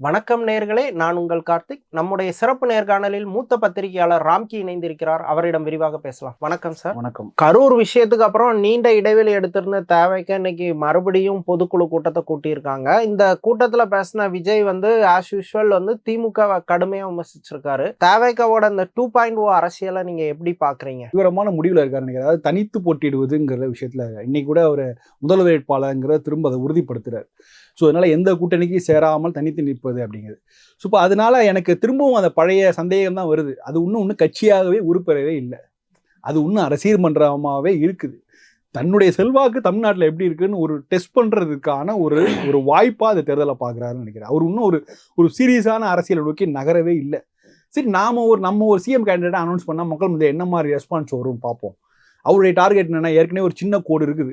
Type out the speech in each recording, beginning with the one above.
வணக்கம் நேர்களே நான் உங்கள் கார்த்திக். நம்முடைய சிறப்பு நேர்காணலில் மூத்த பத்திரிகையாளர் ராம்கி இணைந்திருக்கிறார். அவரிடம் விரிவாக பேசலாம். வணக்கம் சார். வணக்கம். கரூர் விஷயத்துக்கு அப்புறம் நீண்ட இடைவெளி எடுத்திருந்த தேவைக்கு இன்னைக்கு மறுபடியும் பொதுக்குழு கூட்டத்தை கூட்டியிருக்காங்க. இந்த கூட்டத்துல பேசின விஜய் வந்து ஆஸ் யூஷுவல் வந்து திமுக கடுமையா விமர்சிச்சிருக்காரு. தேவைக்காவோட இந்த டூ பாயிண்ட் ஓ அரசியலை நீங்க எப்படி பாக்குறீங்க? தீவிரமான முடிவில் இருக்காரு அதாவது தனித்து போட்டியிடுவதுங்கிற விஷயத்துல இன்னைக்கு கூட அவர் முதல் வேட்பாளருங்கிற திரும்ப அதை உறுதிப்படுத்துறாரு. ஸோ அதனால எந்த கூட்டணிக்கும் சேராமல் தனித்து நிற்பது அப்படிங்கிறது ஸோ இப்போ அதனால எனக்கு திரும்பவும் அந்த பழைய சந்தேகம் தான் வருது. அது இன்னும் இன்னும் கட்சியாகவே உருப்பெறவே இல்லை. அது இன்னும் அரசியல் மன்றமாகவே இருக்குது. தன்னுடைய செல்வாக்கு தமிழ்நாட்டில் எப்படி இருக்குன்னு ஒரு டெஸ்ட் பண்ணுறதுக்கான ஒரு ஒரு வாய்ப்பாக அதை தேர்தலை பார்க்குறாருன்னு நினைக்கிறேன். அவர் இன்னும் ஒரு ஒரு சீரியஸான அரசியலை நோக்கி நகரவே இல்லை. சரி நாம ஒரு நம்ம ஒரு சிஎம் கேண்டிடேட் அனௌன்ஸ் பண்ணால் மக்கள் முதல் என்ன மாதிரி ரெஸ்பான்ஸ் வரும் பார்ப்போம். அவருடைய டார்கெட் என்னென்னா ஏற்கனவே ஒரு சின்ன கோடு இருக்குது.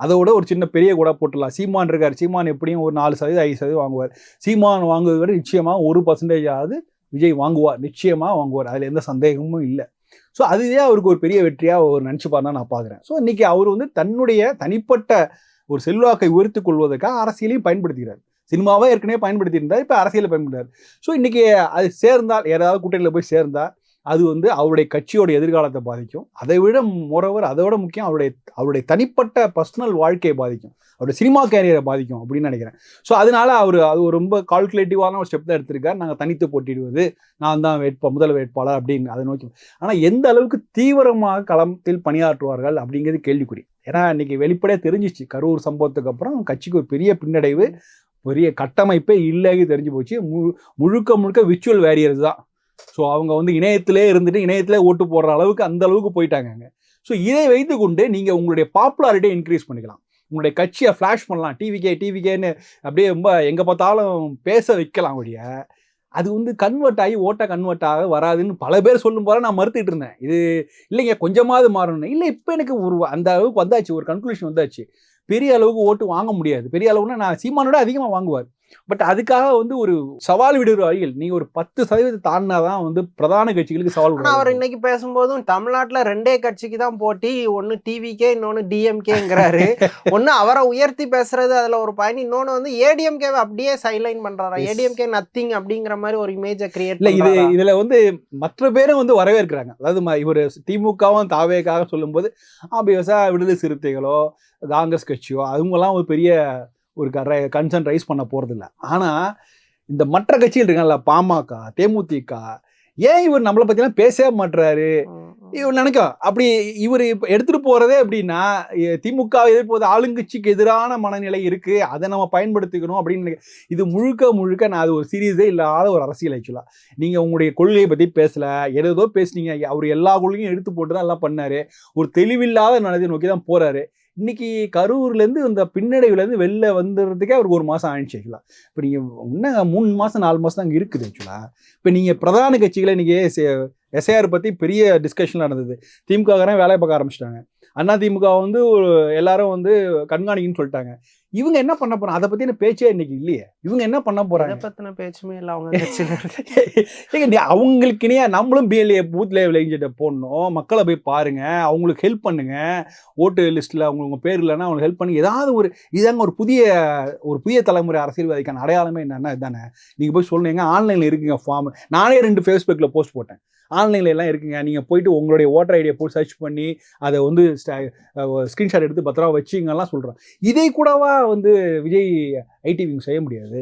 அதோட ஒரு சின்ன பெரிய கூட போட்டுடலாம். சீமான் இருக்கார். சீமான் எப்படியும் ஒரு நாலு சதவீதம் ஐந்து சதவீதம் வாங்குவார். சீமான் வாங்குவதை விட நிச்சயமாக ஒரு பர்சன்டேஜ் ஆகுது விஜய் வாங்குவார். நிச்சயமாக வாங்குவார். அதில் எந்த சந்தேகமும் இல்லை. ஸோ அதுவே அவருக்கு ஒரு பெரிய வெற்றியாக அவர் நினச்சிப்பார் தான் நான் பார்க்குறேன் ஸோ இன்றைக்கி அவர் வந்து தன்னுடைய தனிப்பட்ட ஒரு செல்வாக்கை உயர்த்து கொள்வதற்காக அரசியலையும் பயன்படுத்துகிறார் சினிமாவை ஏற்கனவே பயன்படுத்தியிருந்தார். இப்போ அரசியலை பயன்படுத்தார் ஸோ இன்றைக்கி அது சேர்ந்தால் ஏதாவது கூட்டணியில் போய் சேர்ந்தால் அது வந்து அவருடைய கட்சியோட எதிர்காலத்தை பாதிக்கும். அதை விட மோரோவர் அதை விட முக்கியம் அவருடைய அவருடைய தனிப்பட்ட பர்சனல் வாழ்க்கையை பாதிக்கும். அவருடைய சினிமா கேரியரை பாதிக்கும் அப்படின்னு நினைக்கிறேன். ஸோ அதனால அவர் அது ஒரு ரொம்ப கால்குலேட்டிவான ஒரு ஸ்டெப் தான் எடுத்திருக்கார். நாங்கள் தனித்து போட்டிடுவது நான் தான் வேட்பா முதல் வேட்பாளர் அப்படின்னு அதை நோக்கி. ஆனால் எந்த அளவுக்கு தீவிரமாக களத்தில் பணியாற்றுவார்கள் அப்படிங்கிறது கேள்விக்குறி. ஏன்னா இன்னைக்கு வெளிப்படையாக தெரிஞ்சிச்சு. கரூர் சம்பவத்துக்கு அப்புறம் கட்சிக்கு ஒரு பெரிய பின்னடைவு பெரிய கட்டமைப்பே இல்லைன்னு தெரிஞ்சு போச்சு. மு முழுக்க முழுக்க விச்சுவல் வேரியர்ஸ் தான். ஸோ அவங்க வந்து இணையத்திலே இருந்துட்டு இணையத்திலே ஓட்டு போடுற அளவுக்கு அந்த அளவுக்கு போயிட்டாங்க ஸோ இதை வைத்து கொண்டு நீங்கள் உங்களுடைய பாப்புலாரிட்டியை இன்க்ரீஸ் பண்ணிக்கலாம். உங்களுடைய கட்சியை ஃப்ளாஷ் பண்ணலாம். டிவிகே டிவிகேன்னு அப்படியே ரொம்ப எங்கே பார்த்தாலும் பேச வைக்கலாம் ஒழிய. அது வந்து கன்வெர்ட் ஆகி ஓட்டை கன்வெர்ட் ஆக வராதுன்னு பல பேர் சொல்லும் போல நான் மறுத்துட்டு இருந்தேன். இது இல்லைங்க கொஞ்சமாவது மாறணும் இல்லை இப்போ எனக்கு ஒரு அந்த அளவுக்கு வந்தாச்சு ஒரு கன்க்ளூஷன் வந்தாச்சு. பெரிய அளவுக்கு ஓட்டு வாங்க முடியாது. பெரிய அளவுக்குன்னா நான் சீமானோட அதிகமாக வாங்குவார். பட் அதுக்காக வந்து ஒரு சவால் விடுற வழியில் நீங்க ஒரு பத்து சதவீதம் தாண்டினாதான் வந்து பிரதான கட்சிகளுக்கு சவால் அவர். இன்னைக்கு பேசும்போதும் தமிழ்நாட்டுல ரெண்டே கட்சிக்கு தான் போட்டி ஒன்னு டிவிகே இன்னொன்னு டிஎம்கேங்கிறாரு ஒன்னு அவரை உயர்த்தி பேசுறது அதுல ஒரு பயன் இன்னொன்னு வந்து ஏடிஎம்கே அப்படியே சைலைன் பண்றாரா. ஏடிஎம்கே நத்திங் அப்படிங்கிற மாதிரி ஒரு இமேஜை கிரியேட் இல்ல இது இதுல வந்து மற்ற பேரும் வந்து வரவேற்கிறாங்க அதாவது இவர் திமுகவும் தாவேக்காக சொல்லும்போது ஆபியஸா விடுதலை சிறுத்தைகளோ காங்கிரஸ் கட்சியோ அவங்கெல்லாம் ஒரு பெரிய ஒரு கன்சர்ன் ரைஸ் பண்ண போறதில்ல. ஆனா இந்த மற்ற கட்சிகள் இருக்காங்கல்ல பாமக தேமுதிக ஏன் இவர் நம்மளை பத்திலாம் பேசவே மாட்டுறாரு இவர் நினைக்கும் அப்படி இவர் இப்ப எடுத்துட்டு போறதே அப்படின்னா திமுக எதிர்ப்போது ஆளுங்கட்சிக்கு எதிரான மனநிலை இருக்கு அதை நம்ம பயன்படுத்திக்கணும் அப்படின்னு நினைக்க- இது முழுக்க முழுக்க நான் அது ஒரு சீரியஸே இல்லாத ஒரு அரசியல் ஆக்சுவலா. நீங்க உங்களுடைய கொள்கையை பத்தி பேசல ஏதோ பேசுனீங்க அவர் எல்லா கொள்கையும் எடுத்து போட்டு தான் எல்லாம் பண்ணாரு. ஒரு தெளிவில்லாத நடத்தை நோக்கி தான் போறாரு. இன்னைக்கு கரூர்லேருந்து இந்த பின்னடைவுலேருந்து வெளில வந்துடுறதுக்கே அவருக்கு ஒரு மாதம் ஆயிடுச்சு ஆக்சுவலா. இப்போ நீங்கள் இன்னும் மூணு மாதம் நாலு மாதம் தான் இருக்குது ஆக்சுவலா. இப்போ நீங்கள் பிரதான கட்சிகளை இன்றைக்கி எஸ்ஐஆர் பற்றி பெரிய டிஸ்கஷன் நடந்தது. திமுககாரன் வேலையை பார்க்க ஆரம்பிச்சிட்டாங்க. அண்ணா திமுக வந்து ஒரு எல்லாரும் வந்து கண்காணிக்குன்னு சொல்லிட்டாங்க. இவங்க என்ன பண்ண போறாங்க? அதை பத்தின பேச்சே இன்னைக்கு இல்லையே. இவங்க என்ன பண்ண போறாங்க? பத்தின பேச்சுமே இல்ல அவங்க அவங்களுக்குனே நம்மளும் பிஎல்ஏ பூத் லெவல் ஏஜென்ட்டை போடணும். மக்களை போய் பாருங்க. அவங்களுக்கு ஹெல்ப் பண்ணுங்க. ஓட்டு லிஸ்ட்டில் அவங்க உங்க பேர் இல்லைன்னா அவங்களுக்கு ஹெல்ப் பண்ணுங்க. ஏதாவது ஒரு இதாங்க ஒரு புதிய ஒரு புதிய தலைமுறை அரசியல்வாதிக்கான அடையாளமே என்னன்னா இதுதானே நீங்கள் போய் சொல்லுங்க. ஆன்லைனில் இருக்குங்க ஃபார்ம் நானே ரெண்டு ஃபேஸ்புக்கில் போஸ்ட் போட்டேன். ஆன்லைன்ல எல்லாம் இருக்குங்க. நீங்கள் போயிட்டு உங்களுடைய ஓட்டர் ஐடியை போட்டு சர்ச் பண்ணி அதை வந்து ஸ்க்ரீன்ஷாட் எடுத்து பத்திரமா வச்சுங்கலாம் சொல்கிறோம் இதை கூடவா வந்து விஜய் ஐடிவிங்க செய்ய முடியாது?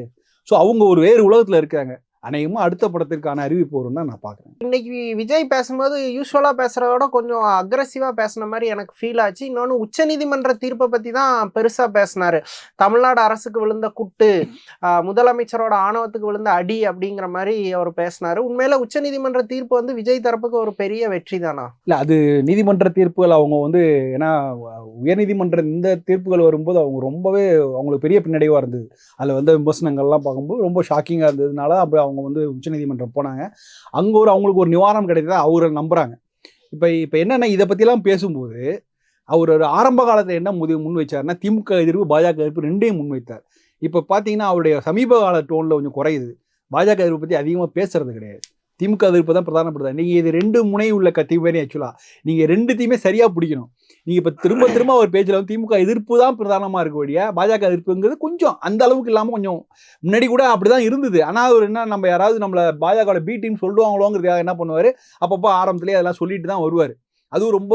ஸோ அவங்க ஒரு வேறு உலகத்தில் இருக்காங்க. அநேகமாக அடுத்த படத்திற்கான அறிவிப்பு வரும்னு தான் நான் பார்க்குறேன். இன்னைக்கு விஜய் பேசும்போது யூஸ்வலா பேசுறதோட கொஞ்சம் அக்ரஸிவா பேசின மாதிரி எனக்கு ஃபீல் ஆச்சு. இன்னொன்னு உச்சநீதிமன்ற தீர்ப்பை பத்தி தான் பெருசா பேசினாரு. தமிழ்நாடு அரசுக்கு விழுந்த குட்டு முதலமைச்சரோட ஆணவத்துக்கு விழுந்த அடி அப்படிங்கிற மாதிரி அவர் பேசினாரு. உண்மையில உச்சநீதிமன்ற தீர்ப்பு வந்து விஜய் தரப்புக்கு ஒரு பெரிய வெற்றி தானா? இல்லை அது நீதிமன்ற தீர்ப்புகள் அவங்க வந்து ஏன்னா உயர்நீதிமன்ற இந்த தீர்ப்புகள் வரும்போது அவங்க ரொம்பவே அவங்களுக்கு பெரிய பின்னடைவாக இருந்தது. அதில் வந்து விமர்சனங்கள்லாம் பார்க்கும்போது ரொம்ப ஷாக்கிங்காக இருந்ததுனால அப்படி அவங்க அவங்க வந்து உச்சநீதிமன்றம் போனாங்க. அங்கே ஒரு அவங்களுக்கு ஒரு நிவாரணம் கிடைத்ததா அவரை நம்புகிறாங்க இப்போ இப்போ என்னென்னா இதை பற்றிலாம் பேசும்போது அவர் ஒரு ஆரம்ப காலத்தில் என்ன முதி முன் வச்சாருன்னா திமுக எதிர்ப்பு பாஜக எதிர்ப்பு ரெண்டையும் முன்வைத்தார் இப்போ பார்த்தீங்கன்னா அவருடைய சமீப கால டோனில் கொஞ்சம் குறையுது. பாஜக எதிர்ப்பு பற்றி அதிகமாக பேசுறது கிடையாது. திமுக எதிர்ப்பு தான் பிரதானப்படுதா நீங்கள் இது ரெண்டு முனை உள்ள கத்தி மாதிரி ஆக்சுவலாக நீங்கள் ரெண்டுத்தையுமே சரியாக பிடிக்கணும். நீங்கள் இப்போ திரும்ப திரும்ப ஒரு பேஜில் வந்து திமுக எதிர்ப்பு தான் பிரதானமாக இருக்க வழியா பாஜக எதிர்ப்புங்கிறது கொஞ்சம் அந்த அளவுக்கு இல்லாமல் கொஞ்சம் முன்னாடி கூட அப்படி தான் இருந்தது. ஆனால் அவர் என்ன நம்ம யாராவது நம்மளை பாஜகவோட பி டீம் சொல்லுவாங்களோங்கிறதுக்காக என்ன பண்ணுவார்? அப்பப்போ ஆரம்பத்துலேயே அதெல்லாம் சொல்லிட்டு தான் வருவார். அதுவும் ரொம்ப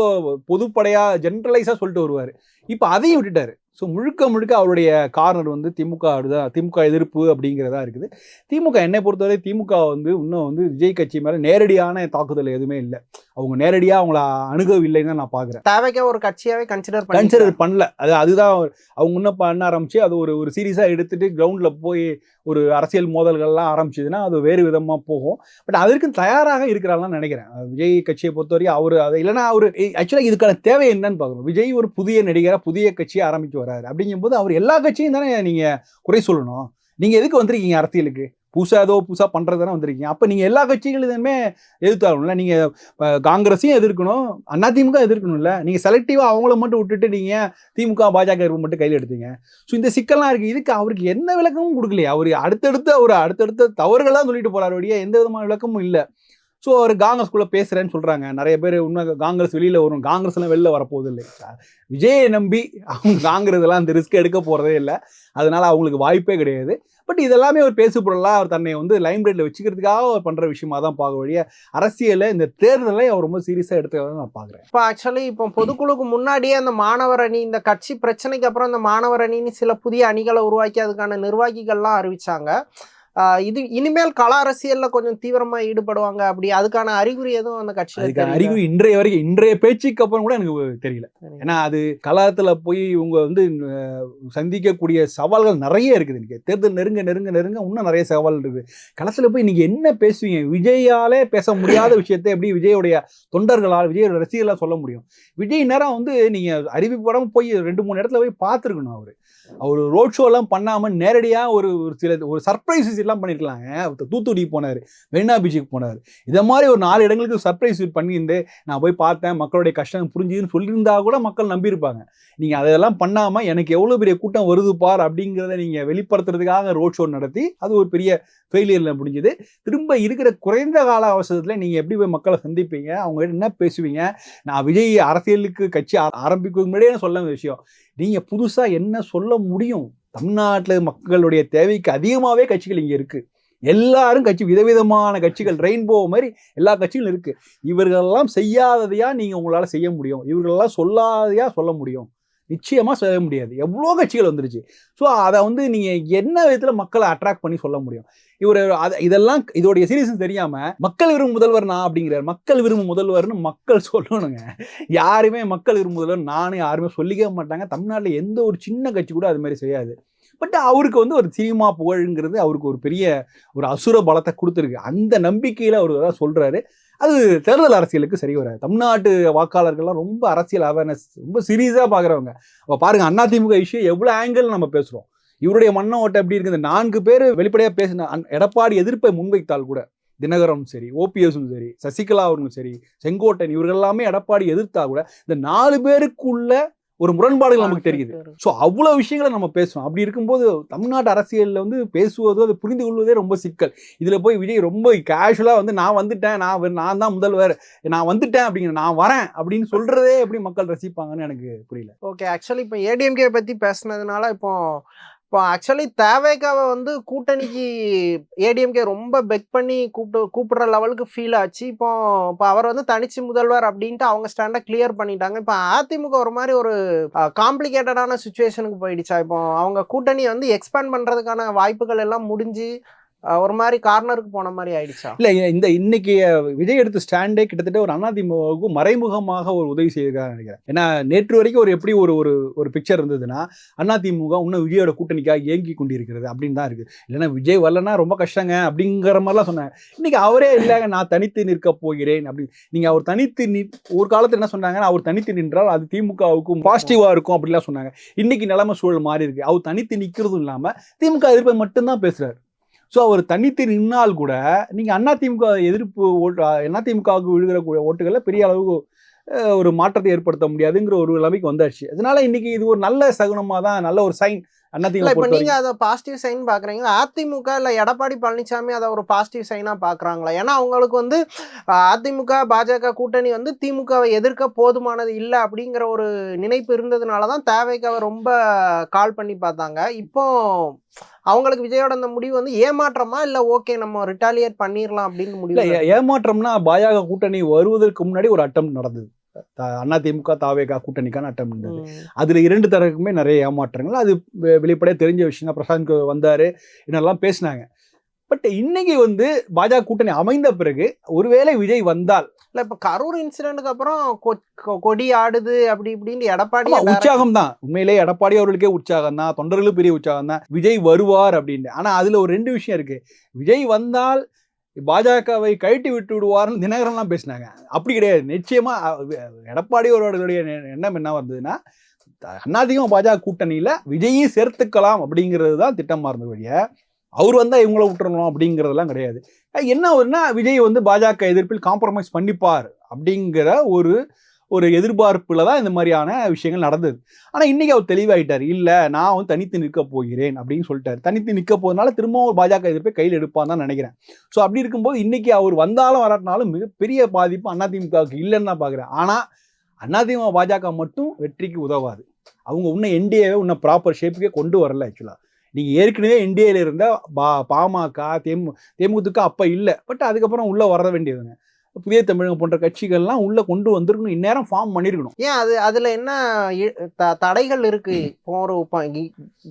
பொதுப்படையாக ஜென்ரலைஸாக சொல்லிட்டு வருவார். இப்போ அதையும் விட்டுட்டார். ஸோ முழுக்க முழுக்க அவருடைய கார்னர் வந்து திமுக தான் திமுக எதிர்ப்பு அப்படிங்கிறதா இருக்குது. திமுக என்னை பொறுத்தவரை திமுக வந்து இன்னும் வந்து விஜய் கட்சி மேலே நேரடியான தாக்குதல் எதுவுமே இல்லை. அவங்க நேரடியாக அவங்கள அணுகவில்லைன்னு தான் நான் பார்க்குறேன். தேவைக்கா ஒரு கட்சியாவே கன்சிடர் கன்சிடர் பண்ணல. அது அதுதான் அவங்க இன்னும் பண்ண ஆரம்பிச்சு அது ஒரு ஒரு சீரியஸாக எடுத்துட்டு கிரவுண்டில் போய் ஒரு அரசியல் மோதல்கள்லாம் ஆரம்பிச்சதுன்னா அது வேறு விதமாக போகும். பட் அதற்கு தயாராக இருக்கிறாங்கன்னு நினைக்கிறேன். விஜய் கட்சியை பொறுத்தவரை அவர் அதை இல்லைன்னா அவர் ஆக்சுவலாக இதுக்கான தேவை என்னன்னு பார்க்கணும். விஜய் ஒரு புதிய நடிகராக புதிய கட்சியை ஆரம்பிச்சு வராரு அப்படிங்கும்போது அவர் எல்லா கட்சியும் தானே நீங்கள் குறை சொல்லணும். நீங்கள் எதுக்கு வந்திருக்கீங்க அரசியலுக்கு? புதுசாக ஏதோ புதுசாக பண்ணுறது தானே வந்திருக்கீங்க. அப்போ நீங்கள் எல்லா கட்சிகளுமே எதிர்த்தாகணும்ல. நீங்கள் காங்கிரஸையும் எதிர்க்கணும் அதிமுக எதிர்க்கணும்ல. நீங்கள் செலக்டிவாக அவங்கள மட்டும் விட்டுட்டு நீங்கள் திமுக பாஜக இருப்பு மட்டும் கையில் எடுத்தீங்க. ஸோ இந்த சிக்கல்லாம் இருக்குது இதுக்கு அவருக்கு என்ன விளக்கமும் கொடுக்கலையே. அவர் அடுத்தடுத்த ஒரு அடுத்தடுத்த தவறுகளாக சொல்லிட்டு போறாரு எந்த விதமான விளக்கமும் இல்லை. ஸோ அவர் காங்கிரஸ்குள்ளே பேசுகிறேன்னு சொல்கிறாங்க நிறைய பேர் இன்னும் காங்கிரஸ் வெளியில் வரும். காங்கிரஸ்லாம் வெளில வரப்போகுது இல்லை விஜயை நம்பி அவங்க காங்கிரஸ்லாம் அந்த ரிஸ்க் எடுக்க போகிறதே இல்லை. அதனால் அவங்களுக்கு வாய்ப்பே கிடையாது. பட் இதெல்லாமே ஒரு பேசுபொருளாக அவர் தன்னை வந்து லைம் லைட்டில் வச்சுக்கிறதுக்காக அவர் பண்ணுற விஷயமா தான் பார்க்க வழிய அரசியலை இந்த தேர்தலை அவர் ரொம்ப சீரியஸாக எடுத்துக்கிறத நான் பார்க்குறேன். இப்போ ஆக்சுவலி இப்போ பொதுக்குழுக்கு முன்னாடியே அந்த மாணவர் அணி இந்த கட்சி பிரச்சனைக்கு அப்புறம் இந்த மாணவர் அணின்னு சில புதிய அணிகளை உருவாக்கி அதுக்கான நிர்வாகிகள்லாம் அறிவிச்சாங்க. இது இனிமேல் கள அரசியல்ல கொஞ்சம் தீவிரமா ஈடுபடுவாங்க அப்படி அதுக்கான அறிகுறி எதுவும் அந்த கட்சியில. அறிகுறி இன்றைய வரைக்கும் இன்றைய பேச்சுக்கு அப்புறம் கூட எனக்கு தெரியல. ஏன்னா அது கலாத்துல போய் இவங்க வந்து சந்திக்கக்கூடிய சவால்கள் நிறைய இருக்குது இன்னைக்கு தேர்தல் நெருங்க நெருங்க நெருங்க இன்னும் நிறைய சவால் இருக்குது. களத்துல போய் நீங்க என்ன பேசுவீங்க? விஜயாலே பேச முடியாத விஷயத்தை எப்படி விஜயோடைய தொண்டர்களால் விஜயோட ரசிகர்களால் சொல்ல முடியும்? விஜய் நேரம் வந்து நீங்க அறிவிப்படம் போய் ரெண்டு மூணு இடத்துல போய் பார்த்துருக்கணும் அவரு. அவர் ரோட் ஷோலாம் பண்ணாமல் நேரடியாக ஒரு ஒரு சில ஒரு சர்ப்ரைஸ் எல்லாம் பண்ணியிருக்கலாங்க அவர் தூத்துக்குடி போனார் வெண்ணா பீச்சுக்கு போனார். இதை மாதிரி ஒரு நாலு இடங்களுக்கு சர்ப்ரைஸ் பண்ணியிருந்து நான் போய் பார்த்தேன் மக்களுடைய கஷ்டம் புரிஞ்சுதுன்னு சொல்லியிருந்தா கூட மக்கள் நம்பியிருப்பாங்க. நீங்கள் அதெல்லாம் பண்ணாமல் எனக்கு எவ்வளோ பெரிய கூட்டம் வருது பார் அப்படிங்கிறத நீங்கள் வெளிப்படுத்துறதுக்காக ரோட் ஷோ நடத்தி அது ஒரு பெரிய ஃபெயிலியரில் முடிஞ்சுது. திரும்ப இருக்கிற குறைந்த கால அவசரத்தில் நீங்கள் எப்படி போய் மக்களை சந்திப்பீங்க? அவங்க என்ன பேசுவீங்க? நான் விஜய் அரசியலுக்கு கட்சி ஆ- முன்னாடியே சொல்ல விஷயம். நீங்கள் புதுசாக என்ன சொல்ல முடியும்? தமிழ்நாட்டில் மக்களுடைய தேவைக்கு அதிகமாகவே கட்சிகள் இங்கே இருக்குது எல்லாரும் கட்சி விதவிதமான கட்சிகள் ரெயின்போ மாதிரி எல்லா கட்சிகளும் இருக்குது இவர்களெல்லாம் செய்யாததையாக நீங்கள் உங்களால் செய்ய முடியும். இவர்களெல்லாம் சொல்லாதையாக சொல்ல முடியும். நிச்சயமாக செய்ய முடியாது. எவ்வளோ கட்சிகள் வந்துருச்சு. ஸோ அதை வந்து நீங்கள் என்ன விதத்தில் மக்களை அட்ராக்ட் பண்ணி சொல்ல முடியும்? இவர் அதை இதெல்லாம் இதோடைய சீரியஸ் தெரியாமல் மக்கள் விரும்பும் முதல்வர் நான் அப்படிங்கிறார். மக்கள் விரும்பும் முதல்வர்னு மக்கள் சொல்லணுங்க. யாருமே மக்கள் விரும்பும் முதல்வர் நானும் யாருமே சொல்லிக்கவே மாட்டாங்க. தமிழ்நாட்டில் எந்த ஒரு சின்ன கட்சி கூட அது மாதிரி செய்யாது. பட் அவருக்கு வந்து ஒரு சினிமா புகழ்ங்கிறது அவருக்கு ஒரு பெரிய ஒரு அசுர பலத்தை கொடுத்துருக்கு. அந்த நம்பிக்கையில் அவர் தான் சொல்கிறாரு அது தேர்தல் அரசியலுக்கு சரி வராது. தமிழ்நாட்டு வாக்காளர்கள்லாம் ரொம்ப அரசியல் அவேர்னஸ் ரொம்ப சீரியஸாக பார்க்குறவங்க அப்போ பாருங்க அதிமுக இஷ்யூ எவ்வளோ ஆங்கிள் நம்ம பேசுகிறோம் இவருடைய மண்ண ஓட்டம் எப்படி இருக்குது? நான்கு பேர் வெளிப்படையாக பேசின அந் எடப்பாடி எதிர்ப்பை முன்வைத்தால் கூட தினகரும் சரி ஓபிஎஸும் சரி சசிகலா அவர்களும் சரி செங்கோட்டன் இவர்கள் எல்லாமே எடப்பாடி எதிர்த்தா கூட இந்த நாலு பேருக்குள்ள ஒரு முரண்பாடுகள் நமக்கு தெரியுது. ஸோ அவ்வளோ விஷயங்களை நம்ம பேசுவோம் அப்படி இருக்கும்போது தமிழ்நாட்டு அரசியலில் வந்து பேசுவதோ அதை புரிந்து கொள்வதே ரொம்ப சிக்கல். இதில் போய் விஜய் ரொம்ப கேஷுவலாக வந்து நான் வந்துட்டேன். நான் நான் தான் முதல்வர். நான் வந்துட்டேன் அப்படிங்கிற நான் வரேன் அப்படின்னு சொல்கிறதே எப்படி மக்கள் ரசிப்பாங்கன்னு எனக்கு புரியல. ஓகே ஆக்சுவலி இப்போ ஏடிஎம்கே பத்தி பேசுனதுனால இப்போ இப்போ ஆக்சுவலி தேவைக்காவை வந்து கூட்டணிக்கு ஏடிஎம்கே ரொம்ப பெக் பண்ணி கூப்பிட்டு கூப்பிடுற லெவலுக்கு ஃபீல் ஆச்சு. இப்போ இப்போ அவர் வந்து தனிச்சு முதல்வர் அப்படின்ட்டு அவங்க ஸ்டாண்டை கிளியர் பண்ணிட்டாங்க. இப்போ அதிமுக ஒரு மாதிரி ஒரு காம்ப்ளிகேட்டடான சுச்சுவேஷனுக்கு போயிடுச்சா? இப்போ அவங்க கூட்டணி வந்து எக்ஸ்பேண்ட் பண்ணுறதுக்கான வாய்ப்புகள் எல்லாம் முடிஞ்சு ஒரு மாதிரி கார்னருக்கு போன மாதிரி ஆயிடுச்சா? இல்லை இந்த இன்னைக்கு விஜய் எடுத்த ஸ்டாண்டே கிட்டத்தட்ட ஒரு அதிமுகவுக்கு மறைமுகமாக ஒரு உதவி செய்திருக்காரு நினைக்கிறேன். ஏன்னா நேற்று வரைக்கும் ஒரு எப்படி ஒரு ஒரு ஒரு பிக்சர் இருந்ததுன்னா அதிமுக இன்னும் விஜயோட கூட்டணிக்காக இயங்கி கொண்டிருக்கிறது அப்படின்னு தான் இருக்கு. இல்லைன்னா விஜய் வரலன்னா ரொம்ப கஷ்டங்க அப்படிங்கிற மாதிரிலாம் சொன்னாங்க. இன்னைக்கு அவரே இல்லைங்க நான் தனித்து நிற்க போகிறேன் அப்படின்னு நீங்க அவர் தனித்து நி ஒரு காலத்தில் என்ன சொன்னாங்கன்னா அவர் தனித்து நின்றால் அது திமுகவுக்கும் பாசிட்டிவாக இருக்கும் அப்படிலாம் சொன்னாங்க. இன்னைக்கு நிலைமை சூழல் மாறி இருக்கு. அவர் தனித்து நிற்கிறதும் இல்லாமல் திமுக எதிர்ப்பை மட்டும்தான் பேசுறாரு. ஸோ அவர் தனித்து நின்னால் கூட நீங்கள் அண்ணா திமுக எதிர்ப்பு ஓட்டு அதிமுகவுக்கு விழுகிற கூ- ஓட்டுகளில் பெரிய அளவுக்கு ஒரு மாற்றத்தை ஏற்படுத்த முடியாதுங்கிற ஒரு நிலைமைக்கு வந்தாச்சு. அதனால இன்னைக்கு இது ஒரு நல்ல சகுனமாக தான் நல்ல ஒரு சைன் இப்ப நீங்க அதை பாசிட்டிவ் சைன் பாக்குறீங்க அதிமுக இல்ல எடப்பாடி பழனிசாமி அதை ஒரு பாசிட்டிவ் சைனா பாக்குறாங்களா? ஏன்னா அவங்களுக்கு வந்து அதிமுக பாஜக கூட்டணி வந்து திமுகவை எதிர்க்க போதுமானது இல்ல அப்படிங்கிற ஒரு நினைப்பு இருந்ததுனாலதான் தேவைக்காக ரொம்ப கால் பண்ணி பார்த்தாங்க. இப்போ அவங்களுக்கு விஜயோட அந்த முடிவு வந்து ஏமாற்றமா இல்ல ஓகே நம்ம ரிட்டாலியேட் பண்ணிரலாம் அப்படின்னு முடிவு ஏமாற்றம்னா பாஜக கூட்டணி வருவதற்கு முன்னாடி ஒரு அட்டம் நடந்தது. அண்ணா திமுக தாவேகா கூட்டணிக்கான அட்டம் இருந்தது. அதுல இரண்டு தரப்புமே நிறைய ஏமாற்றங்கள். அது வெ- வெளிப்படையா தெரிஞ்ச விஷயம் தான். பிரசாந்த் வந்தாரு என்னெல்லாம் பேசினாங்க. பட் இன்னைக்கு வந்து பாஜக கூட்டணி அமைந்த பிறகு ஒருவேளை விஜய் வந்தால் இல்ல இப்ப கரூர் இன்சிடென்ட்க்கு அப்புறம் கொடி ஆடுது அப்படி இப்படின்னு எடப்பாடி உற்சாகம் தான். உண்மையிலே எடப்பாடி அவர்களுக்கே உற்சாகம் தான். தொண்டர்களும் பெரிய உற்சாகம் தான். விஜய் வருவார் அப்படின்னு. ஆனா அதுல ஒரு ரெண்டு விஷயம் இருக்கு. விஜய் வந்தால் பாஜகவை கழட்டி விட்டு விடுவார்னு தினகரன்லாம் பேசினாங்க. அப்படி கிடையாது. நிச்சயமா எடப்பாடி அவர்களுடைய எண்ணம் என்ன வந்ததுன்னா அண்ணாதிகம் பாஜக கூட்டணியில விஜயையும் சேர்த்துக்கலாம் அப்படிங்கிறது தான் திட்டமா இருந்த வழிய. அவர் வந்தால் இவங்கள விட்டுறணும் அப்படிங்கிறதெல்லாம் கிடையாது. என்ன ஒருனா விஜய் வந்து பாஜக எதிர்ப்பில் காம்ப்ரமைஸ் பண்ணிப்பார் அப்படிங்கிற ஒரு ஒரு எதிர்பார்ப்பில் தான் இந்த மாதிரியான விஷயங்கள் நடந்தது. ஆனால் இன்றைக்கி அவர் தெளிவாயிட்டார். இல்லை நான் வந்து தனித்து நிற்க போகிறேன் அப்படின்னு சொல்லிட்டார். தனித்து நிற்க போகிறதுனால திரும்பவும் ஒரு பாஜக எதிர்ப்பை கையில் எடுப்பான்னு தான் நினைக்கிறேன். ஸோ அப்படி இருக்கும்போது இன்றைக்கி அவர் வந்தாலும் வராட்டினாலும் மிகப்பெரிய பாதிப்பு அதிமுகவுக்கு இல்லைன்னு தான் பார்க்குறேன் ஆனால் அதிமுக பாஜக மட்டும் வெற்றிக்கு உதவாது. அவங்க இன்னும் என்டிஏவை இன்னும் ப்ராப்பர் ஷேப்புக்கே கொண்டு வரல ஆக்சுவலாக நீங்கள் ஏற்கனவே என்டிஏல இருந்தால் பா பாமக தேமு தேமுதிக அப்போ இல்லை. பட் அதுக்கப்புறம் உள்ளே வர வேண்டியதுங்க. புதிய தமிழகம் போன்ற கட்சிகள்லாம் உள்ள கொண்டு வந்திருக்கணும். இந்நேரம் ஃபார்ம் பண்ணியிருக்கணும் ஏன் அது அதுல என்ன த- தடைகள் இருக்கு? ஒரு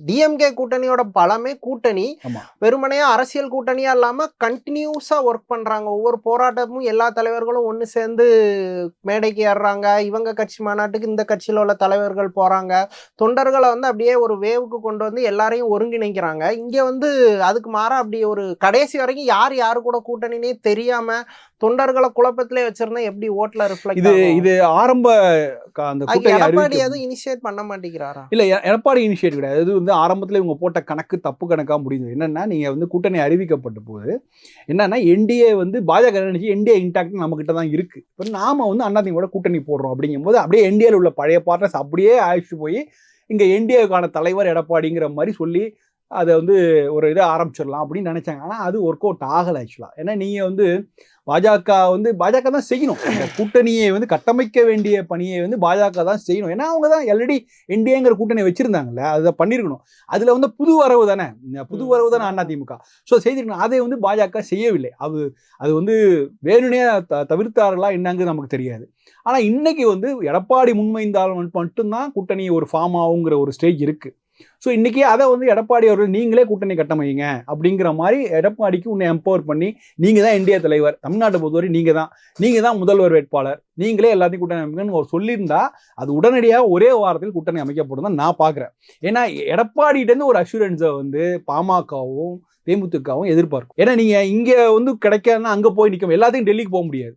டிஎம்கே கூட்டணியோட பலமே கூட்டணி. ஆமா. வெறுமனையா அரசியல் கூட்டணியா இல்லாம கண்டினியூஸா ஒர்க் பண்றாங்க. ஒவ்வொரு போராட்டமும் எல்லா தலைவர்களும் ஒண்ணு சேர்ந்து மேடைக்கு ஏறுறாங்க. இவங்க கட்சி மாநாட்டுக்கு இந்த கட்சியில உள்ள தலைவர்கள் போறாங்க. தொண்டர்களை வந்து அப்படியே ஒரு வேவுக்கு கொண்டு வந்து எல்லாரையும் ஒருங்கிணைக்கிறாங்க. இங்க வந்து அதுக்கு மாறா அப்படி ஒரு கடைசி வரைக்கும் யார் யாரு கூட கூட்டணினே தெரியாம தொண்டர்களை குழப்பத்திலே வச்சிருந்தா எப்படி ஓட்ல ரிஃப்ளெக்ட் இது இது ஆரம்ப அந்த கூட்டணி எடப்பாடி எதுவும் இனிஷியேட் பண்ண மாட்டேங்கிறாரா? இல்ல எடப்பாடி இனிஷியேட் கிடையாது. இது வந்து ஆரம்பத்துல இவங்க போட்ட கணக்கு தப்பு கணக்கா முடியுது என்னன்னா நீங்க வந்து கூட்டணி அறிவிக்கப்பட்ட போது என்னன்னா என்டிஏ வந்து பாஜக நினைச்சு என்டிஏ இன்டாக்ட் நம்ம கிட்ட தான் இருக்கு. இப்போ நாம வந்து அண்ணாதிமுக கூட்டணி போடுறோம் அப்படிங்கும்போது அப்படியே என்டிஏல உள்ள பழைய பார்ட்னர்ஸ் அப்படியே அழைச்சிட்டு போய் இங்க என்டிஏக்கான தலைவர் எடப்பாடிங்கிற மாதிரி சொல்லி அதை வந்து ஒரு இதை ஆரம்பிச்சிடலாம் அப்படின்னு நினைச்சாங்க. ஆனா அது ஒர்க் அவுட் ஆகலை ஆக்சுவலா ஏன்னா நீங்க வந்து பாஜக வந்து பாஜக தான் செய்யணும். கூட்டணியை வந்து கட்டமைக்க வேண்டிய பணியை வந்து பாஜக தான் செய்யணும். ஏன்னா அவங்க தான் ஆல்ரெடி என்டிஏங்கிற கூட்டணி வச்சிருந்தாங்கல்ல அதை பண்ணியிருக்கணும் அதுல வந்து புது வரவு தானே? புது வரவு தானே அதிமுக. ஸோ செய்திருக்கணும். அதை வந்து பாஜக செய்யவில்லை. அது அது வந்து வேணுனே த தவிர்த்தார்களா என்னங்கிறது நமக்கு தெரியாது. ஆனா இன்னைக்கு வந்து எடப்பாடி முன்வைந்தால் மட்டும்தான் கூட்டணி ஒரு ஃபார்ம் ஆகுங்கிற ஒரு ஸ்டேஜ் இருக்கு. ஸோ இன்னைக்கு அதை வந்து எடப்பாடி அவர்கள் நீங்களே கூட்டணி கட்டமைங்க அப்படிங்கிற மாதிரி எடப்பாடிக்கு உன்னை எம்பவர் பண்ணி நீங்க தான் இந்திய தலைவர். தமிழ்நாட்டை பொறுத்தவரை நீங்கள் தான். நீங்க தான் முதல்வர் வேட்பாளர். நீங்களே எல்லாத்தையும் கூட்டணி அமைக்கணும்னு ஒரு சொல்லியிருந்தா அது உடனடியாக ஒரே வாரத்தில் கூட்டணி அமைக்கப்படும் தான் நான் பார்க்குறேன் ஏன்னா எடப்பாடிகிட்டேருந்து ஒரு அஷூரன்ஸை வந்து பாமகவும் தேமுதிகவும் எதிர்பார்க்கும். ஏன்னா நீங்க இங்க வந்து கிடைக்காதுன்னா அங்க போய் நிற்கும் எல்லாத்தையும் டெல்லிக்கு போக முடியாது.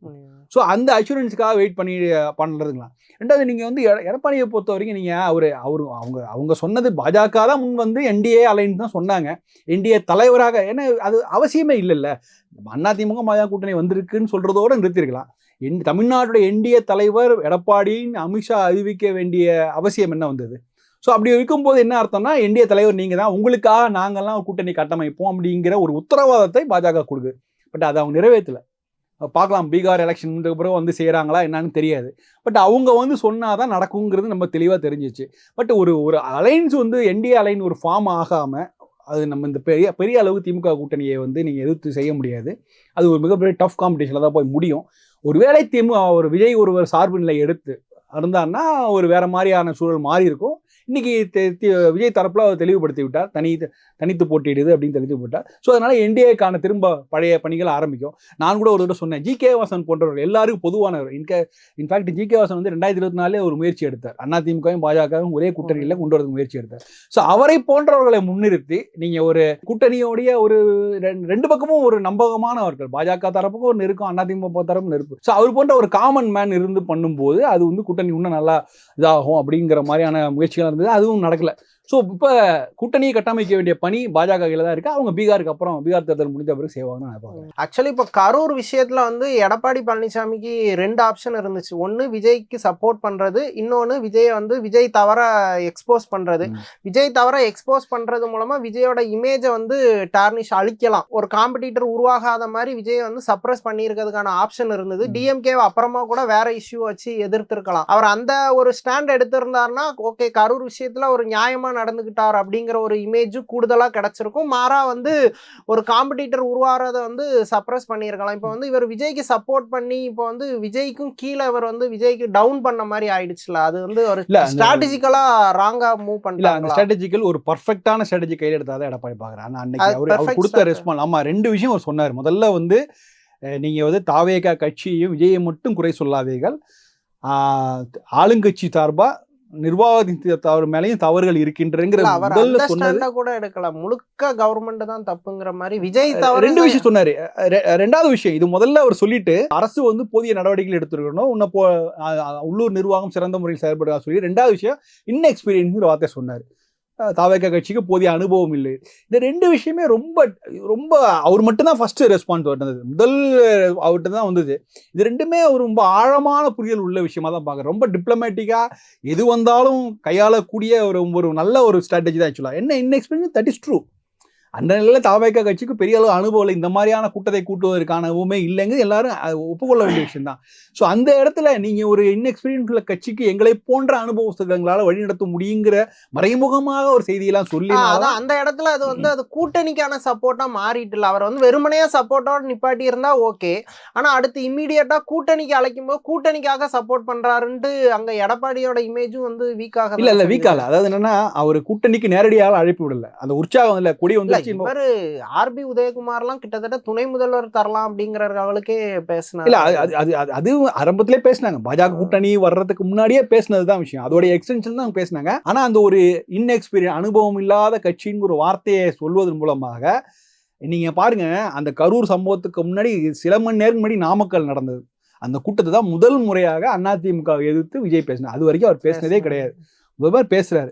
ஸோ அந்த அஷூரன்ஸுக்காக வெயிட் பண்ணி பண்ணுறதுங்களா ரெண்டாவது நீங்கள் வந்து எட- எடப்பாடியை பொறுத்த வரைக்கும் நீங்கள் அவர் அவர் அவங்க அவங்க சொன்னது பாஜக தான் முன் வந்து என்டிஏ அலைன்னு தான் சொன்னாங்க. என்டிஏ தலைவராக ஏன்னா அது அவசியமே இல்லைல்ல. அதிமுக பாஜக கூட்டணி வந்திருக்குன்னு சொல்கிறதோடு நிறுத்திருக்கலாம். என் தமிழ்நாட்டுடைய என்டிஏ தலைவர் எடப்பாடின்னு அமித்ஷா அறிவிக்க வேண்டிய அவசியம் என்ன வந்தது? ஸோ அப்படி இருக்கும்போது என்ன அர்த்தம்னா என்டிஏ தலைவர் நீங்கள் தான் உங்களுக்காக நாங்கள்லாம் கூட்டணி கட்டமைப்போம் அப்படிங்கிற ஒரு உத்தரவாதத்தை பாஜக கொடுக்குது. பட் அதை அவங்க நிறைவேற்றல. பார்க்கலாம். பீகார் எலெக்ஷன் பிறகு வந்து செய்கிறாங்களா என்னன்னு தெரியாது. பட் அவங்க வந்து சொன்னால் தான் நடக்குங்கிறது நம்ம தெளிவாக தெரிஞ்சிச்சு. பட் ஒரு ஒரு அலைன்ஸ் வந்து என்டிஏ அலைன் ஒரு ஃபார்ம் ஆகாமல் அது நம்ம இந்த பெரிய பெரிய அளவு திமுக கூட்டணியை வந்து நீங்கள் எதிர்த்து செய்ய முடியாது. அது ஒரு மிகப்பெரிய டஃப் காம்படிஷனில் தான் போய் முடியும். ஒருவேளை திமுக ஒரு விஜய் ஒருவர் சார்பு நிலை எடுத்து இருந்தார்னா ஒரு வேறு மாதிரியான சூழல் மாறி இருக்கும் இன்னைக்கு தி- விஜய் தரப்புல அவர் தெளிவுபடுத்தி விட்டார் தனி தனித்து போட்டியிடுது அப்படின்னு தெளிவு போட்டார் ஸோ அதனால என்டிஏக்கான திரும்ப பழைய பணிகள் ஆரம்பிக்கும். நான் கூட ஒரு தடவை சொன்னேன் ஜி கே வாசன் போன்றவர்கள் எல்லாருக்கும் பொதுவானவர். இன்க in fact G K Vasan வந்து ரெண்டாயிரத்தி இருபத்தி நாலே ஒரு முயற்சி எடுத்தார். அதிமுகவும் பாஜகவும் ஒரே கூட்டணியில் கொண்டு வரதுக்கு முயற்சி எடுத்தார். ஸோ அவரை போன்றவர்களை முன்னிறுத்தி நீங்க ஒரு கூட்டணியோடைய ஒரு ரெண்டு- ரெண்டு பக்கமும் ஒரு நம்பகமானவர்கள். பாஜக தரப்புக்கும் ஒரு நெருக்கம் அதிமுக தரப்பும் நெருப்பு. ஸோ அவர் போன்ற ஒரு காமன் மேன் இருந்து பண்ணும்போது அது வந்து கூட்டணி இன்னும் நல்லா இதாகும் அப்படிங்கிற மாதிரியான முயற்சிகள் இருந்தது அதுவும் நடக்கல. ஸோ இப்போ கூட்டணியை கட்டமைக்க வேண்டிய பணி பாஜக கையில் தான் இருக்கு. அவங்க பீகாருக்கு அப்புறம் பீகார் தேர்தல் முடிஞ்ச பிறகு செய்வாங்கன்னு நான் பார்க்குறேன். ஆக்சுவலி இப்போ கரூர் விஷயத்துல வந்து எடப்பாடி பழனிசாமிக்கு ரெண்டு ஆப்ஷன் இருந்துச்சு. ஒன்னு விஜய்க்கு சப்போர்ட் பண்றது. இன்னொன்னு விஜய் வந்து விஜய் தவற எக்ஸ்போஸ் பண்றது. ம். விஜய் தவற எக்ஸ்போஸ் பண்றது மூலமா விஜயோட இமேஜை வந்து டார்னிஷ் அழிக்கலாம். ஒரு காம்படிட்டர் உருவாகாத மாதிரி விஜய் வந்து சப்ரஸ் பண்ணியிருக்கிறதுக்கான ஆப்ஷன் இருந்தது. ம். டிஎம்கே அப்புறமா கூட வேற இஷ்யூ வச்சு எதிர்த்திருக்கலாம். அவர் அந்த ஒரு ஸ்டாண்ட் எடுத்திருந்தாருன்னா ஓகே கரூர் விஷயத்துல ஒரு நியாயமா நடந்துகிட்டார் அப்படிங்கிற ஒரு இமேஜ் கூடுதலா கிடைச்சிருக்கும். மாறா வந்து ஒரு காம்படிட்டர் உருவாகிறத வந்து சப்ரஸ் பண்ணியிருக்கலாம். இப்போ வந்து இவர் விஜய்க்கு சப்போர்ட் பண்ணி இப்போ வந்து விஜய்க்கும் கீழே இவர் வந்து விஜய்க்கு டவுன் பண்ண மாதிரி ஆயிடுச்சுல. அது வந்து ஒரு ஸ்ட்ராட்டஜிக்கலா ராங்கா மூவ் இல்ல அந்த ஸ்ட்ராட்டஜிக்கல் ஒரு பர்ஃபெக்டான ஸ்ட்ராட்டஜி கையில் எடுத்தாதான் எடப்பாடி பார்க்குறேன் அன்னைக்கு அவர் அவர் கொடுத்த. ரெஸ்பான்ஸ் ஆமா ரெண்டு விஷயம் அவர் சொன்னார். முதல்ல வந்து அஹ், நீங்க வந்து தாவேகா கட்சியையும் விஜயை மட்டும் குறை சொல்லாதீர்கள். ஆளுங்கட்சி சார்பா நிர்வாகத்தின் தவறு மேலேயும் தவறுகள் இருக்கின்றங்கிற முதல்ல சொன்னது கூட எடுக்கல முழுக்க கவர்மெண்ட் தான் தப்புங்கிற மாதிரி விஜய் தவிர ரெண்டு விஷயம் சொன்னாரு. ரெண்டாவது விஷயம் இது முதல்ல அவர் சொல்லிட்டு அரசு வந்து போதிய நடவடிக்கைகள் எடுத்துருக்கணும். உன்ன போ உள்ளூர் நிர்வாகம் சிறந்த முறையில் செயல்படுறதா சொல்லி ரெண்டாவது விஷயம் இன்எக்ஸ்பீரியன்ஸ் வார்த்தை சொன்னார். தாவேக்கா கட்சிக்கு போதிய அனுபவம் இல்லை. இந்த ரெண்டு விஷயமே ரொம்ப ரொம்ப அவர் மட்டும்தான் ஃபர்ஸ்ட் ரெஸ்பான்ஸ் வந்தது. முதல் அவர்கிட்ட தான் வந்தது. இது ரெண்டுமே ஒரு ரொம்ப ஆழமான புரியல் உள்ள விஷயமா தான் பார்க்குறேன். ரொம்ப டிப்ளமேட்டிக்காக எது வந்தாலும் கையாளக்கூடிய ஒரு ஒரு நல்ல ஒரு ஸ்ட்ராட்டஜி தான் ஆக்சுவலாக என்ன இன்எக்ஸ்பீரியன்ஸ் தட் இஸ் ட்ரூ அந்த நிலையில் தாவேக்கா கட்சிக்கு பெரிய அளவு அனுபவம் இல்லை. இந்த மாதிரியான கூட்டத்தை கூட்டுவதற்கான அனுபவமே இல்லைங்க. எல்லாரும் ஒப்புக்கொள்ள வேண்டிய விஷயம் தான். ஸோ அந்த இடத்துல நீங்கள் ஒரு இன்எக்ஸ்பீரியன்ஸ் உள்ள கட்சிக்கு எங்களை போன்ற அனுபவஸ்தங்களால் வழிநடத்த முடியுங்கிற மறைமுகமாக ஒரு செய்தியெல்லாம் சொல்லி அதான். அந்த இடத்துல அது வந்து அது கூட்டணிக்கான சப்போர்ட்டா மாறிட்டு இல்ல. அவர் வந்து வெறுமனையா சப்போர்ட்டோட நிப்பாட்டி இருந்தா ஓகே. ஆனா அடுத்து இம்மீடியட்டா கூட்டணிக்கு அழைக்கும் போது கூட்டணிக்காக சப்போர்ட் பண்றாருன்ட்டு அங்க எடப்பாடியோட இமேஜும் வந்து வீக்காக இல்ல இல்ல. வீக்கால அதாவது என்னன்னா அவர் கூட்டணிக்கு நேரடியாக அழைப்பு விடல. அந்த உற்சாகம் இல்ல. கொடி வந்துருச்சு இவரு ஆர்பி உதயகுமார்லாம் கிட்டத்தட்ட துணை முதல்வர் தரலாம் அப்படிங்கிற லெவலுக்கே பேசினாரு. இல்ல அது அது ஆரம்பத்திலே பேசினாங்க. பாஜக கூட்டணி வர்றதுக்கு முன்னாடியே பேசினது தான் விஷயம். அதோட எக்ஸ்டென்ஷன் தான் பேசினாங்க. ஆனா அந்த ஒரு இன்எக்ஸ்பீரியன் அனுபவம் இல்லாத கட்சிங்கிற ஒரு வார்த்தையை சொல்வதன் மூலமாக நீங்க பாருங்க அந்த கரூர் சம்பவத்துக்கு முன்னாடி சில மணி நேரம் முன்னாடி நாமக்கல் நடந்தது. அந்த கூட்டத்தை தான் முதல் முறையாக அதிமுக எதிர்த்து விஜய் பேசினார். அது வரைக்கும் அவர் பேசினதே கிடையாது. முதல் மாதிரி பேசுறாரு.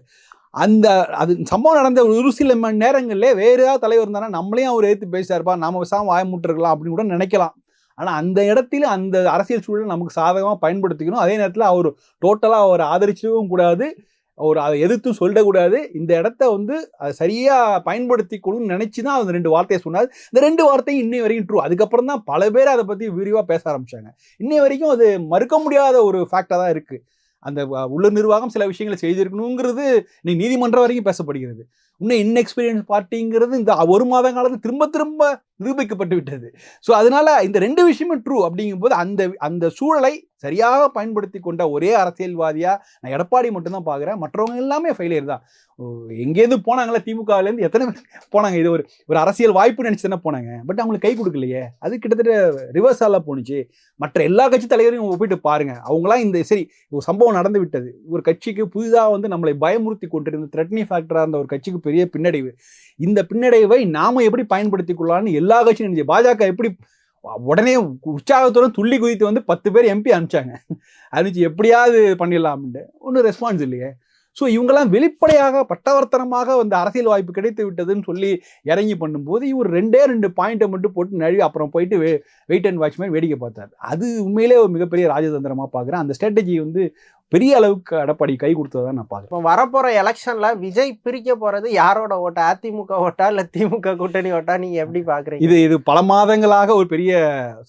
அந்த அது சம்பவம் நடந்த ஒரு சில மணி நேரங்களில் வேற ஏதாவது தலைவர் இருந்தானா நம்மளையும் அவர் ஏற்று பேசிட்டாருப்பா நம்ம விசாம வாயமுட்டிருக்கலாம் அப்படின்னு கூட நினைக்கலாம். ஆனால் அந்த இடத்துல அந்த அரசியல் சூழலை நமக்கு சாதகமாக பயன்படுத்திக்கணும். அதே நேரத்தில் அவர் டோட்டலாக அவர் ஆதரிச்சவும் கூடாது. அவர் அதை எதிர்த்தும் சொல்லக்கூடாது இந்த இடத்த வந்து அதை சரியாக பயன்படுத்திக்கணும்னு நினச்சி தான் அந்த ரெண்டு வார்த்தையை சொன்னார். இந்த ரெண்டு வார்த்தையும் இன்னை வரைக்கும் ட்ரூ அதுக்கப்புறம் தான் பல பேர் அதை பற்றி விரிவாக பேச ஆரம்பித்தாங்க இன்னை வரைக்கும் அது மறுக்க முடியாத ஒரு ஃபேக்டாக தான் இருக்குது அந்த உள்ள உள்ளூர் நிர்வாகம் சில விஷயங்களை செய்திருக்கணுங்கிறது நீ நீதிமன்றம் வரைக்கும் பேசப்படுகிறது. இன்னும் இன்எக்ஸ்பீரியன்ஸ் பார்ட்டிங்கிறது இந்த ஒரு மாத காலத்தில் திரும்ப திரும்ப நிரூபிக்கப்பட்டு விட்டது. ஸோ அதனால இந்த ரெண்டு விஷயமும் ட்ரூ அப்படிங்கும்போது அந்த அந்த சூழலை சரியாக பயன்படுத்தி கொண்ட ஒரே அரசியல்வாதியாக நான் எடப்பாடி மட்டும்தான் பார்க்குறேன் மற்றவங்க எல்லாமே ஃபெயிலியர் தான். ஓ, எங்கேருந்து போனாங்களே திமுகலேருந்து எத்தனை பேர் போனாங்க? இது ஒரு ஒரு அரசியல் வாய்ப்பு நினச்சி தானே போனாங்க. பட் அவங்களுக்கு கை கொடுக்கலையே. அது கிட்டத்தட்ட ரிவர்ஸால போணுச்சு. மற்ற எல்லா கட்சி தலைவரையும் ஒப்பிட்டு பாருங்கள் அவங்களாம் இந்த சரி ஒரு சம்பவம் நடந்து விட்டது. ஒரு கட்சிக்கு புதிதாக வந்து நம்மளை பயமுறுத்தி கொண்டிருந்த த்ரெட்னி ஃபேக்டராக இருந்த ஒரு கட்சிக்கு பெரிய பின்னடைவு. இந்த பின்னடைவை நாம எப்படி பயன்படுத்திக் கொள்ளலாம்னு எல்லா கட்சியும் நினைச்சு பாஜக எப்படி உடனே உற்சாகத்தோடு துள்ளி குதித்து வந்து பத்து பேர் எம்பி அனுப்பிச்சாங்க. அனுப்பிச்சு எப்படியாவது பண்ணிடலாம்னு ஒன்றும் ரெஸ்பான்ஸ் இல்லையே. ஸோ இவங்கெல்லாம் வெளிப்படையாக பட்டவர்த்தனமாக அந்த அரசியல் வாய்ப்பு கிடைத்து விட்டதுன்னு சொல்லி இறங்கி பண்ணும்போது இவர் ரெண்டே ரெண்டு பாயிண்ட்டை மட்டும் போட்டு நழுவி அப்புறம் போயிட்டு வெயிட் அண்ட் வாட்ச் மாதிரி வேடிக்கை பார்த்தார். அது உண்மையிலே ஒரு மிகப்பெரிய ராஜதந்திரமாக பார்க்குறேன். அந்த ஸ்ட்ராட்டஜி வந்து பெரிய அளவுக்கு எடப்பாடி கை கொடுத்ததா நான் பார்க்குறேன். இப்போ வரப்போற எலெக்ஷன்ல விஜய் பிரிக்க போறது யாரோட ஓட்டா? அதிமுக ஓட்டா? இல்ல திமுக கூட்டணி ஓட்டா? நீங்க எப்படி பாக்குறீங்க? இது இது பல மாதங்களாக ஒரு பெரிய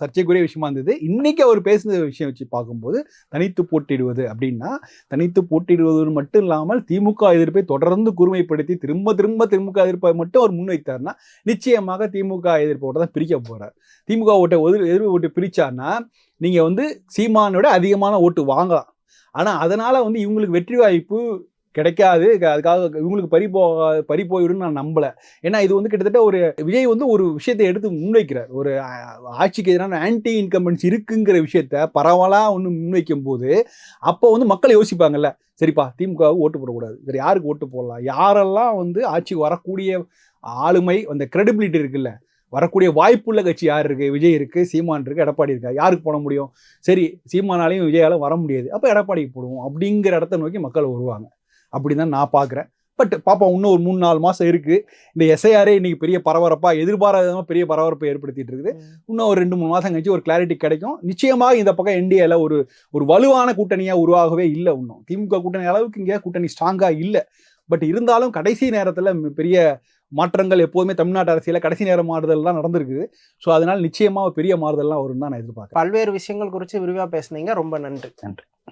சர்ச்சைக்குரிய விஷயமா இருந்தது. இன்னைக்கு அவர் பேசுன விஷயம் வச்சு பார்க்கும்போது தனித்து போட்டிடுவது அப்படின்னா தனித்து போட்டிடுவது மட்டும் இல்லாமல் திமுக எதிர்ப்பை தொடர்ந்து கூர்மைப்படுத்தி திரும்ப திரும்ப திமுக எதிர்ப்பை மட்டும் அவர் முன்வைத்தார்னா நிச்சயமாக திமுக எதிர்ப்போட தான் பிரிக்க போறார். திமுக ஓட்டை எதிர் எதிர்ப்பு ஓட்டு பிரிச்சார்னா நீங்க வந்து சீமானோட அதிகமான ஓட்டு வாங்கலாம். ஆனா அதனால வந்து இவங்களுக்கு வெற்றி வாய்ப்பு கிடைக்காது. அதுக்காக இவங்களுக்கு பறி போ பறி போயிடும்னு நான் நம்பல. ஏன்னா இது வந்து கிட்டத்தட்ட ஒரு விஜய் வந்து ஒரு விஷயத்தை எடுத்து முன்வைக்கிறார். ஒரு ஆட்சிக்கு எதிரான ஆன்டி இன்கம்பன்ஸ் இருக்குங்கிற விஷயத்த பரவலாக ஒன்று முன்வைக்கும் போது அப்போ வந்து மக்கள் யோசிப்பாங்கல்ல சரிப்பா திமுகவுக்கு ஓட்டு போடக்கூடாது. சரி யாருக்கு ஓட்டு போடலாம்? யாரெல்லாம் வந்து ஆட்சிக்கு வரக்கூடிய ஆளுமை அந்த கிரெடிபிலிட்டி இருக்குல்ல வரக்கூடிய வாய்ப்புள்ள கட்சி யார் இருக்கு? விஜய் இருக்கு சீமான் இருக்கு எடப்பாடி இருக்கா? யாருக்கு போட முடியும்? சரி சீமானாலையும் விஜயால வர முடியாது. அப்போ எடப்பாடிக்கு போடுவோம். அப்படிங்கிற இடத்த நோக்கி மக்கள் வருவாங்க. அப்படிதான் நான் பார்க்குறேன் பட் பாப்போம் இன்னும் ஒரு மூணு நாலு மாசம் இருக்கு. இந்த எஸ்ஐஆரே இன்னைக்கு பெரிய பரபரப்பா எதிர்பாராத விதமா பெரிய பரபரப்பை ஏற்படுத்திட்டு இருக்குது. இன்னும் ஒரு ரெண்டு மூணு மாதம் கழிச்சு ஒரு கிளாரிட்டி கிடைக்கும். நிச்சயமாக இந்த பக்கம் என்டிஏல ஒரு ஒரு வலுவான கூட்டணியா உருவாகவே இல்லை இன்னும். திமுக கூட்டணி அளவுக்கு இங்கே கூட்டணி ஸ்ட்ராங்கா இல்லை. பட் இருந்தாலும் கடைசி நேரத்துல பெரிய மாற்றங்கள் எப்போதுமே தமிழ்நாட்டு அரசியல கடைசி நேர மாறுதல் தான் நடந்திருக்குது. ஸோ அதனால நிச்சயமா ஒரு பெரிய மாறுதல்லாம் வரும் தான் நான் எதிர்பார்க்கிறேன். பல்வேறு விஷயங்கள் குறித்து விரிவாக பேசுனீங்க. ரொம்ப நன்றி. நன்றி.